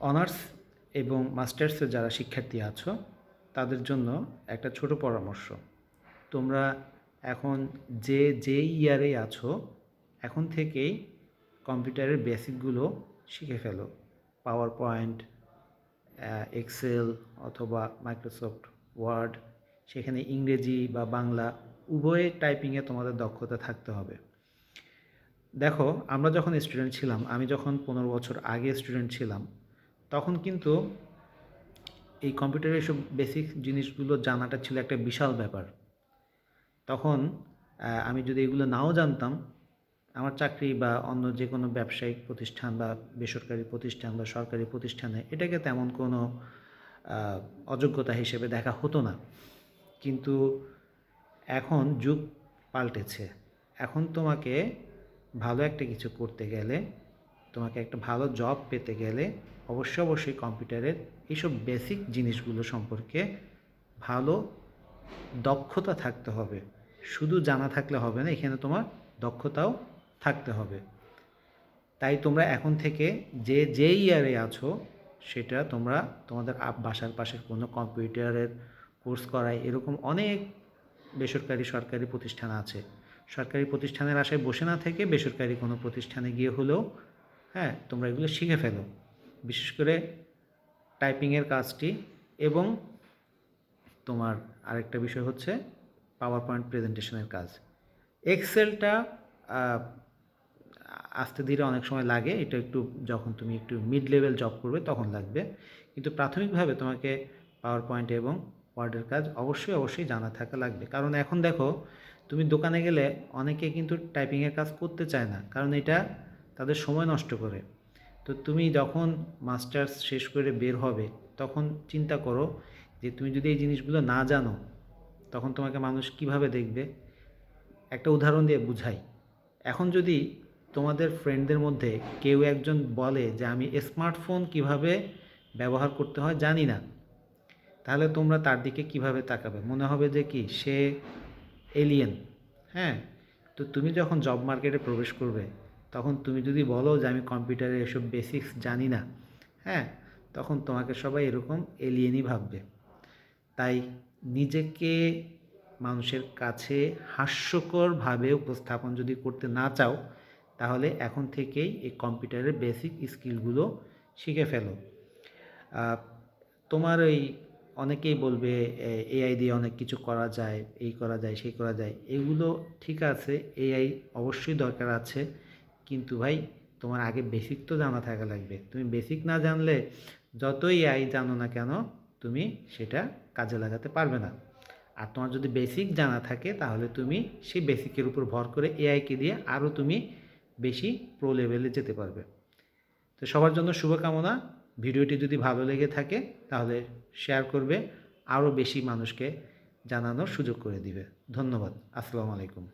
Honours এবং মাস্টার্সের যারা শিক্ষার্থী আছো, তাদের জন্য একটা ছোট পরামর্শ। তোমরা এখন যে যে ইয়ারে আছো, এখন থেকেই কম্পিউটারের বেসিকগুলো শিখে ফেলো। পাওয়ার পয়েন্ট এক্সেল অথবা মাইক্রোসফট ওয়ার্ড সেখানে ইংরেজি বা বাংলা উভয় টাইপিংয়ে তোমাদের দক্ষতা থাকতে হবে। দেখো, আমরা যখন স্টুডেন্ট ছিলাম, আমি যখন পনেরো বছর আগে স্টুডেন্ট ছিলাম তখন কিন্তু এই কম্পিউটারের সব বেসিক জিনিসগুলো জানাটা ছিল একটা বিশাল ব্যাপার। তখন আমি যদি এগুলো নাও জানতাম, আমার চাকরি বা অন্য যে কোনো ব্যবসায়িক প্রতিষ্ঠান বা বেসরকারি প্রতিষ্ঠান বা সরকারি প্রতিষ্ঠানে এটাকে তেমন কোনো অযোগ্যতা হিসেবে দেখা হতো না। কিন্তু এখন যুগ পাল্টেছে। এখন তোমাকে ভালো একটা কিছু করতে গেলে, তোমাকে একটা ভালো জব পেতে গেলে অবশ্যই অবশ্যই কম্পিউটারের এইসব বেসিক জিনিসগুলো সম্পর্কে ভালো দক্ষতা থাকতে হবে। শুধু জানা থাকলে হবে না, এখানে তোমার দক্ষতাও থাকতে হবে। তাই তোমরা এখন থেকে যে যে ইয়ারে আছো, সেটা তোমরা তোমাদের বাসার পাশের কোনো কম্পিউটারের কোর্স করায়। এরকম অনেক বেসরকারি, সরকারি প্রতিষ্ঠান আছে। সরকারি প্রতিষ্ঠানের আশায় বসে না থেকে বেসরকারি কোনো প্রতিষ্ঠানে গিয়ে হলেও হ্যাঁ তোমরা এগুলো শিখে ফেলো। বিশেষ করে টাইপিংয়ের কাজটি এবং তোমার আরেকটা বিষয় হচ্ছে পাওয়ার পয়েন্ট প্রেজেন্টেশনের কাজ এক্সেলটা আস্তে ধীরে অনেক সময় লাগে, এটা একটু যখন তুমি একটু মিড লেভেল জব করবে তখন লাগবে। কিন্তু প্রাথমিকভাবে তোমাকে পাওয়ার পয়েন্ট এবং ওয়ার্ডের কাজ অবশ্যই অবশ্যই জানা থাকা লাগবে। কারণ এখন দেখো, তুমি দোকানে গেলে অনেকে কিন্তু টাইপিংয়ের কাজ করতে চায় না, কারণ এটা তাদের সময় নষ্ট করে। তো তুমি যখন মাস্টার্স শেষ করে বের হবে, তখন চিন্তা করো যে তুমি যদি এই জিনিসগুলো না জানো, তখন তোমাকে মানুষ কীভাবে দেখবে? একটা উদাহরণ দিয়ে বুঝাই। এখন যদি তোমাদের ফ্রেন্ডদের মধ্যে কেউ একজন বলে যে, আমি স্মার্টফোন কীভাবে ব্যবহার করতে হয় জানি না। তাহলে তোমরা তার দিকে কীভাবে তাকাবে? মনে হবে যে কি, সে এলিয়েন হ্যাঁ? তো তুমি যখন জব মার্কেটে প্রবেশ করবে তখন তুমি যদি বলো যে আমি কম্পিউটারের এসব বেসিক্স জানি না হ্যাঁ তখন তোমাকে সবাই এরকম এলিয়েনই ভাববে। তাই নিজেকে মানুষের কাছে হাস্যকরভাবে উপস্থাপন যদি করতে না চাও, তাহলে এখন থেকেই এই কম্পিউটারের বেসিক স্কিলগুলো শিখে ফেলো। তোমার ওই অনেকেই বলবে এআই দিয়ে অনেক কিছু করা যায়, এই করা যায়, সেই করা যায়, এগুলো ঠিক আছে এআই অবশ্যই দরকার আছে। কিন্তু ভাই, তোমার আগে বেসিক তো জানা থাকা লাগবে। তুমি বেসিক না জানলে যতই আই জানো না কেন, তুমি সেটা কাজে লাগাতে পারবে না। আর তোমার যদি বেসিক জানা থাকে, তাহলে তুমি সেই বেসিকের উপর ভর করে এআইকে দিয়ে আরও তুমি বেশি প্রো লেভেলে যেতে পারবে। তো সবার জন্য শুভকামনা। ভিডিওটি যদি ভালো লেগে থাকে, তাহলে শেয়ার করবে। আরও বেশি মানুষকে জানানোর সুযোগ করে দিবে। ধন্যবাদ। আসসালামু আলাইকুম।